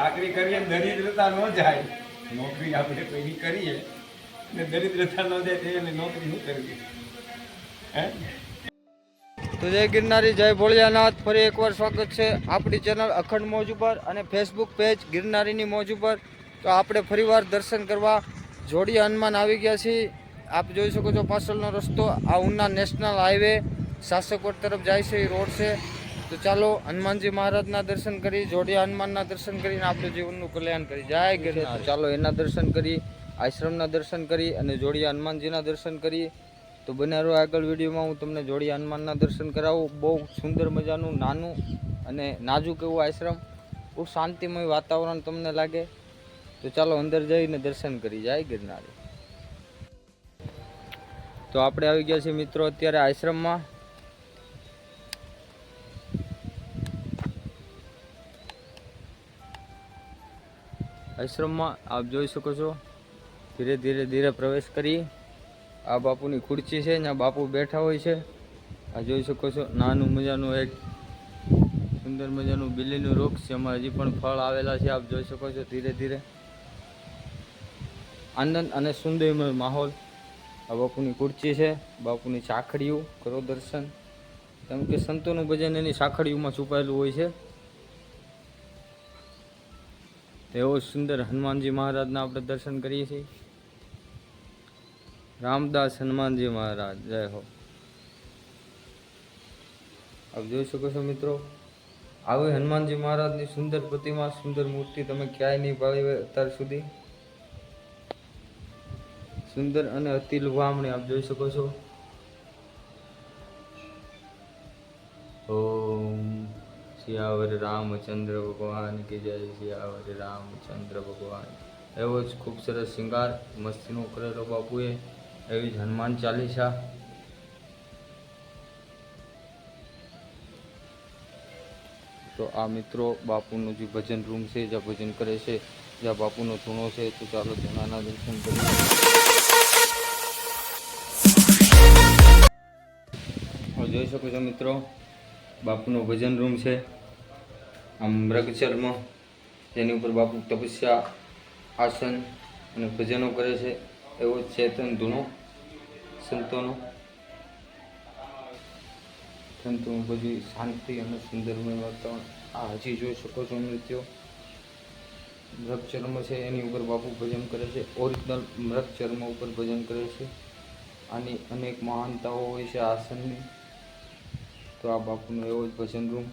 ચાકરી કરીએ દરિદ્રતા ન જાય, નોકરી આપણે કોઈ કરીએ ને દરિદ્રતા ન જાય તો નોકરી શું કરવી? તો જય ગિરનારી, જય ભોળિયાનાથ. ફરી એકવાર સ્વાગત છે આપણી ચેનલ અખંડ મોજ ઉપર અને ફેસબુક પેજ ગિરનારીની મોજ ઉપર. તો આપણે ફરીવાર દર્શન કરવા જોડી હનુમાન આવી ગયા છીએ. આપ જોઈ શકો છો પાછળનો રસ્તો. આ ઉના નેશનલ હાઈવે સાસકોટ તરફ જાય છે, એ રોડ છે. તો ચાલો હનુમાનજી મહારાજના દર્શન કરી જોડિયા હનુમાનના દર્શન કરીને આપણે જીવનનું કલ્યાણ કરી. જાય ગિરનાર. ચાલો એના દર્શન કરી આશ્રમના દર્શન કરી અને જોડિયા હનુમાનજીના દર્શન કરી. તો બનારો આગળ વિડીયોમાં હું તમને જોડી હનુમાનના દર્શન કરાવું. બહુ સુંદર મજાનું નાનું અને નાજુક એવું આશ્રમ. બહુ શાંતિમય વાતાવરણ તમને લાગે. તો ચાલો અંદર જઈને દર્શન કરી. જાય ગિરનારી. તો આપણે આવી ગયા છીએ મિત્રો અત્યારે આશ્રમમાં. આશ્રમમાં આપ જોઈ શકો છો. ધીરે ધીરે ધીરે પ્રવેશ કરી. આ બાપુની ખુરચી છે ત્યાં બાપુ બેઠા હોય છે. આ જોઈ શકો છો, નાનું મજાનું એક સુંદર મજાનું બિલીનું વૃક્ષ છે. એમાં હજી પણ ફળ આવેલા છે, આપ જોઈ શકો છો ધીરે ધીરે. આનંદ અને સુંદરમય માહોલ. આ બાપુની ખુરચી છે, બાપુની સાખડીઓ કરો દર્શન કેમ કે સંતોનું ભજન એની સાખડીઓમાં છુપાયેલું હોય છે. એવો સુંદર હનુમાનજી મહારાજના આપણે દર્શન કરીએ છીએ. રામદાસ હનુમાનજી મહારાજ, જય હો. આપ જોઈ શકો છો મિત્રો, આવી હનુમાનજી મહારાજની સુંદર પ્રતિમા, સુંદર મૂર્તિ તમે ક્યાંય નહીં પાડી અત્યાર સુધી. સુંદર અને અતિ લુભામણી આપ જોઈ શકો છો. સિયાવર રામચંદ્ર ભગવાન કે જય સિયાવર રામચંદ્ર ભગવાન. એવો જ ખૂબ સરસ શિંગાર મસ્તીનો કરેલો બાપુએ, એવી જ હનુમાન ચાલીસા. તો આ મિત્રો બાપુનું જે ભજન રૂમ છે, જ્યાં ભજન કરે છે, જ્યાં બાપુનો ધૂણો છે, તો ચાલો ધૂણાના દર્શન કરીએ. જોઈ શકો છો મિત્રો, બાપુનો ભજન રૂમ છે. આમ મૃગચર્મ જેની ઉપર બાપુ તપસ્યા, આસન અને ભજનો કરે છે, એવો ચેતન ધૂણો સંતોનો. સંતોનું બધી શાંતિ અને સુંદરમય વાતાવરણ. આ હજી જોઈ શકો છો નૃત્યો. મૃગચર્મ છે, એની ઉપર બાપુ ભજન કરે છે. ઓરિજિનલ મૃગચર્મ ઉપર ભજન કરે છે. આની અનેક મહાનતાઓ હોય છે આસનની. તો આ બાપુનો એવો જ ભજન રૂમ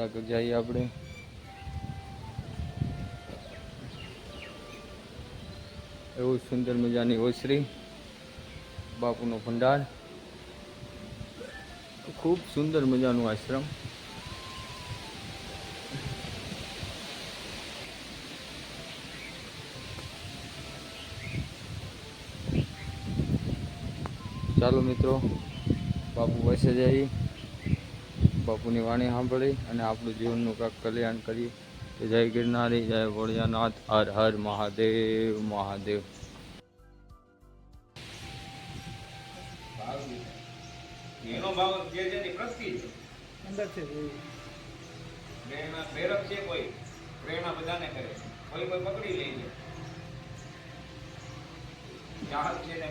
આગળ જઈએ આપણે એવું સુંદર મજાની ઓસરી, બાપુનો ભંડાર. ખૂબ સુંદર મજાનું આશ્રમ. ચાલો મિત્રો, બાપુ પાસે જઈ. બાપુની વાણી સાંભળી અને આપણું જીવનનું કાંઈક કલ્યાણ કરી તો જય ગિરનારી જય ભોળિયાનાથ હર હર મહાદેવ મહાદેવ. એનો ભાવ જે છે એની પ્રગતિ છે. અંદર છે પ્રેરણા પ્રેરક છે કોઈ પ્રેરણા બધાને કરે કોઈ કોઈ પકડી લઈ જાય ચાહક છે ને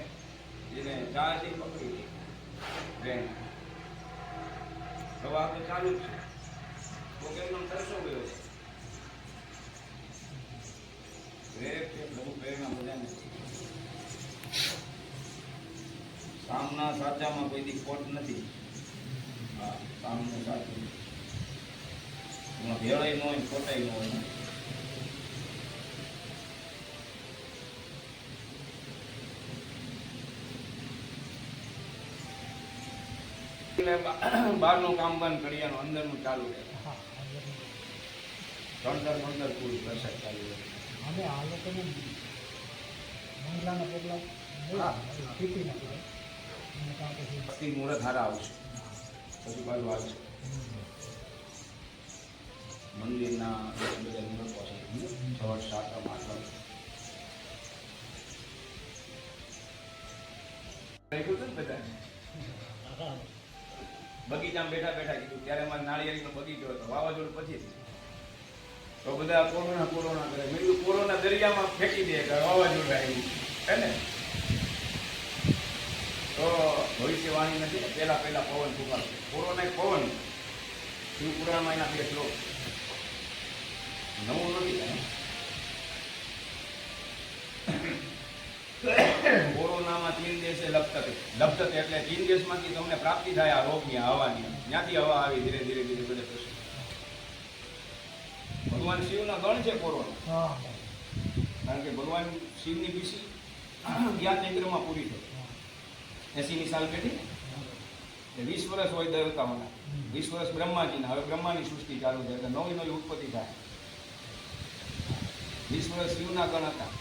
જેને ચાહ પકડી લે પ્રેરણા. પ્રવાહ તો ચાલુ છે. તો કેમ નામ તરસો ગયો છે પ્રભુ પ્રેરણા બધાને. સામના સાચામાં કોઈ દી ખોટ નથી. હા, સામનો સાચો. ભેળાઈ ન હોય ખોટાઈ ન હોય બહારનું કામ બંધ કરીયાનું અંદરનું ચાલુ રહે ત્રણ ચાર પંદર ફૂટ વરસાદ ચાલુ રહે અમે આ લોકોને મંગલાના પછી મુહૂર્ત હારા આવશે પછી બાજુ આવશે મંદિરના બધા મુહૂર્તો છે. છઠ સાતમ આઠમ. રાખ્યું હતું ને બધાને? બગીચામાં બેઠા બેઠા કીધું, ત્યારે અમારે નાળિયેરીનો બગીચો હતો, વાવાઝોડું પછી. તો બધા કોરોના કોરોના કરે. મેં કોરોના દરિયામાં ફેંકી દે, કે વાવાઝોડું આવી હે ને? તો ભવિષ્યવાણી નથી ને પહેલા પહેલા પવન ફૂંકાશે કોરોના પવન, શિવપુરાણમાં એના બે શ્લોક. નવું નથી કોરોનામાં તીન દેશે લપતતે લપતતે એટલે તીન દેશમાંથી તમને પ્રાપ્તિ થાય આ રોગની હવાની. ત્યાંથી હવા આવી ધીરે ધીરે ધીરે બધે થશે ભગવાન શિવના ગણ છે કોરોના. કારણ કે ભગવાન શિવની પીસી જ્ઞાત ચૈત્રમાં પૂરી થઈ. એસીની સાલ પેઢી. ને વીસ વર્ષ હોય દેવતાઓના વીસ વર્ષ બ્રહ્માજીના. હવે બ્રહ્માની સૃષ્ટિ ચાલુ છે. એટલે નવી નવી ઉત્પત્તિ થાય. વીસ વર્ષ શિવના ગણ હતા.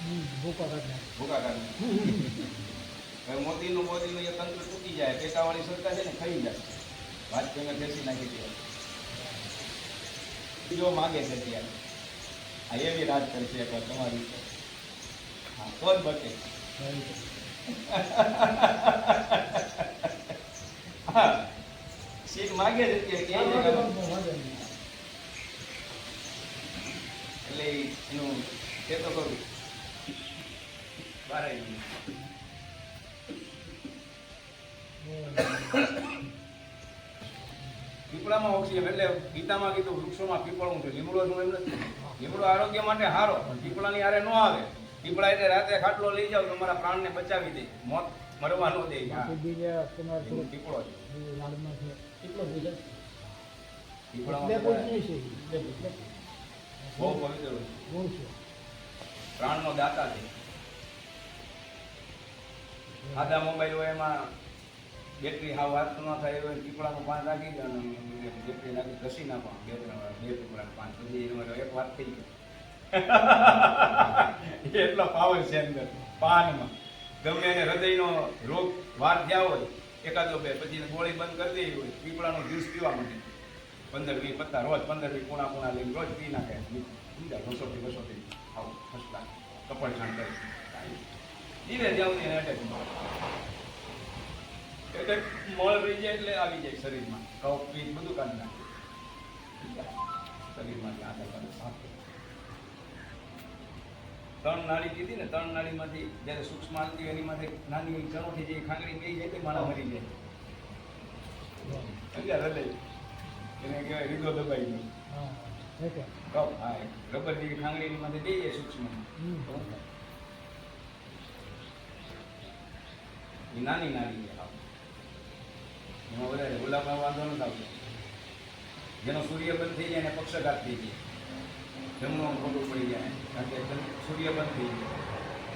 ભૂકો કાઢી નાખે. ભૂકા કાઢી હવે મોદીનું મોદીનું એ તંત્ર તૂટી જાય પેટાવાળી સરકાર છે ને ખાઈ જાય. વાજપેયીને બેસી નાખી દે બીજો માગે છે ત્યારે આ એવી રાત કરશે એકવાર તમારી હા તો જ બચે હા સીટ માગે છે કે. એટલે એનું તો કરું. બારે નહીં. પીપળામાં ઓક્સિજન એટલે ગીતામાં કીધું વૃક્ષોમાં પીપળું છે. લીમડો શું એમ નથી? લીમડો આરોગ્ય માટે સારો પણ પીપળાની હારે ન આવે. પીપળા એટલે રાતે ખાટલો લઈ જાવ તમારા પ્રાણને બચાવી દે. મોત મરવા ન દે. પીપળો છે. બહુ પવિત્ર. પ્રાણનો દાતા છે. સાદા મોબાઈલ હોય એમાં બેટરી હાવ વાત ન થાય એવો પીપળાનું પાન રાખી દે અને બેટરી નાખી ઘસી નાખો બે ત્રણ બે પીપળાનું પાન પછી એમાં એક વાત થઈ ગઈ. એટલો પાવર છે અંદર, પાનમાં. ગમે એને હૃદયનો રોગ વાર થયા હોય, એકાદો બે, પછી ગોળી બંધ કરી દેવી હોય, પીપળાનો જ્યુસ પીવા માંડે પંદર વીસ પત્તા રોજ પંદર વીસ પૂણા પૂણા લઈને રોજ પી નાખે. સમજાય? બસોથી ઘસોટી આવું ફસતા કપડ છાણ કરી ધીરે જાવ એને અટેક અટેક મળ રહી જાય એટલે આવી જાય શરીરમાં. કફ પીઠ બધું કાઢી નાખે. શરીરમાંથી આગળ પાછળ સાફ ત્રણ નાળી કીધી ને ત્રણ નાળીમાંથી જ્યારે સૂક્ષ્મ આવતી હોય એનીમાંથી નાની ચણોઠી જે ખાંગડી ગઈ જાય તે માળા મરી જાય. સમજ્યા હૃદય? એને કહેવાય રીગો દબાઈ ગયો. કફ હા. રબર જેવી ખાંગડીની માંથી દઈ જાય સૂક્ષ્મ. એ નાની નાની. એમાં વધારે ગુલાબમાં વાંધો નથી આવતો. જેનો સૂર્ય બંધ થઈ જાય એને પક્ષઘાત થઈ જાય. જમણો ખોટું પડી જાય. કારણ કે સૂર્યબંધ સૂર્ય બંધ થઈ જાય.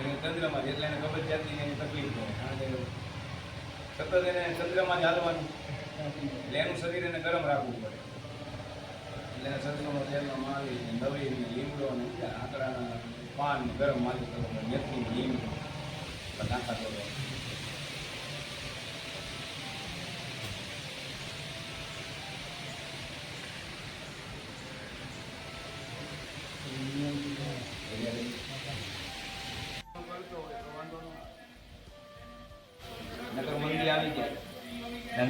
એને ચંદ્રમાં એટલે એને કબજિયાતની એની તકલીફ થાય. કારણ કે સતત એને ચંદ્રમાં જ હાલવાનું. એટલે એનું શરીર એને ગરમ રાખવું પડે. એટલે એને સરસોનો તેલનો માવી ને લીમડો ને બીજા આંકડાના પાન ગરમ માલિશ કરવો પડે. મેથી લીમડો. નાખા નાખાતો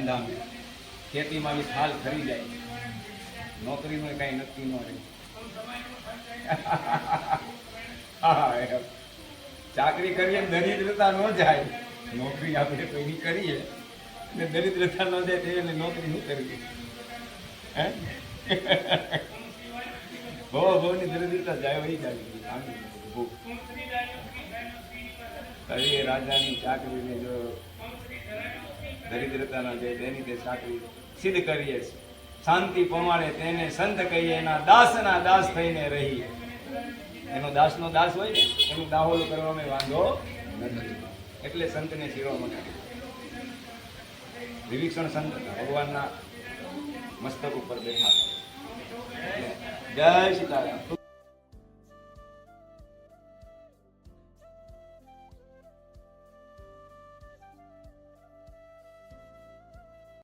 ધંધામાં ખેતીમાં બી હાલ ખરી જાય. નોકરીમાં કઈ નક્કી ન રહે. ચાકરી કરીએ દરિદ્રતા ન જાય. નોકરી આપણે કોઈની કરીએ. ને દરિદ્રતા ન જાય તો એને નોકરી શું કરવી? હે? બહુ ની દરિદ્રતા જાય વહી જાય. આની રાજાની ચાકરીને જો દરિદ્રતાના જે તેની તે સિદ્ધ કરીએ શાંતિ પમાડે તેને સંત કહીએ, એના દાસના દાસ થઈને રહીએ. એનો દાસનો દાસ હોય ને, એનું દાહોલ કરવામાં વાંધો નથી. એટલે સંતને શિરોમણી વિભીક્ષણ સંત ભગવાનના મસ્તક ઉપર બેઠા જય સીતારામ.